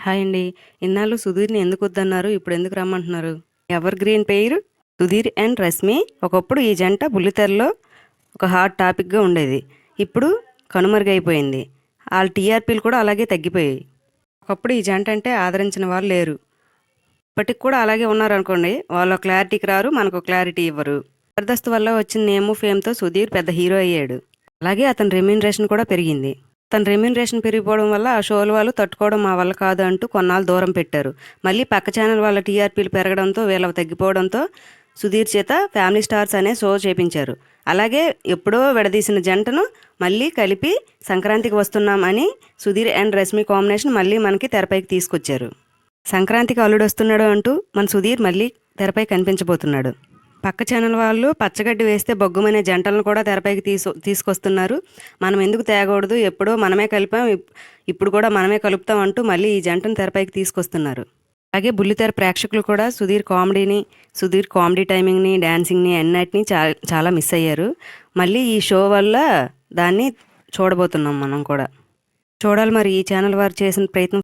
Hi అండి. ఇన్నాళ్ళు సుధీర్ని ఎందుకు వద్దన్నారు? ఇప్పుడు ఎందుకు రమ్మంటున్నారు? ఎవర్ గ్రీన్ పేరు? సుధీర్ అండ్ రశ్మి ఒకప్పుడు ఈ జంట బుల్లితెరలో ఒక హాట్ టాపిక్గా ఉండేది. ఇప్పుడు కనుమరుగైపోయింది. వాళ్ళ టీఆర్పీలు కూడా అలాగే తగ్గిపోయాయి. ఒకప్పుడు ఈ జంట అంటే ఆదరించిన వాళ్ళు లేరు. ఇప్పటికి కూడా అలాగే ఉన్నారు అనుకోండి వాళ్ళు క్లారిటీకి రారు మనకు క్లారిటీ ఇవ్వరు. జబర్దస్త్ వల్ల వచ్చిన నేము ఫేమ్తో సుధీర్ పెద్ద హీరో అయ్యాడు. అలాగే అతని రెమ్యూనరేషన్ కూడా పెరిగింది. తన రెమ్యూనరేషన్ పెరిగిపోవడం వల్ల ఆ షోల వాళ్ళు తట్టుకోవడం మా వల్ల కాదు అంటూ కొన్నాళ్ళు దూరం పెట్టారు. మళ్ళీ పక్క ఛానల్ వాళ్ళ టీఆర్పీలు పెరగడంతో వీళ్ళ తగ్గిపోవడంతో సుధీర్ చేత ఫ్యామిలీ స్టార్స్ అనే షో చేపించారు. అలాగే ఎప్పుడో విడదీసిన జంటను మళ్ళీ కలిపి సంక్రాంతికి వస్తున్నాం అని సుధీర్ అండ్ రష్మి కాంబినేషన్ మళ్ళీ మనకి తెరపైకి తీసుకొచ్చారు. సంక్రాంతికి అల్లుడు వస్తున్నాడు అంటూ మన సుధీర్ మళ్ళీ తెరపై కనిపించబోతున్నాడు. పక్క ఛానల్ వాళ్ళు పచ్చగడ్డి వేస్తే బొగ్గుమనే జంటలను కూడా తెరపైకి తీసు తీసుకొస్తున్నారు. మనం ఎందుకు తేగూడదు ఎప్పుడో మనమే కలిపాం ఇప్పుడు కూడా మనమే కలుపుతాం అంటూ మళ్ళీ ఈ జంటను తెరపైకి తీసుకొస్తున్నారు. అలాగే బుల్లితెర ప్రేక్షకులు కూడా సుధీర్ కామెడీని సుధీర్ కామెడీ టైమింగ్ని డ్యాన్సింగ్ని అన్నిటిని చాలా చాలా మిస్ అయ్యారు. మళ్ళీ ఈ షో వల్ల దాన్ని చూడబోతున్నాం మనం కూడా. చూడాలి మరి ఈ ఛానల్ వారు చేసిన ప్రయత్నం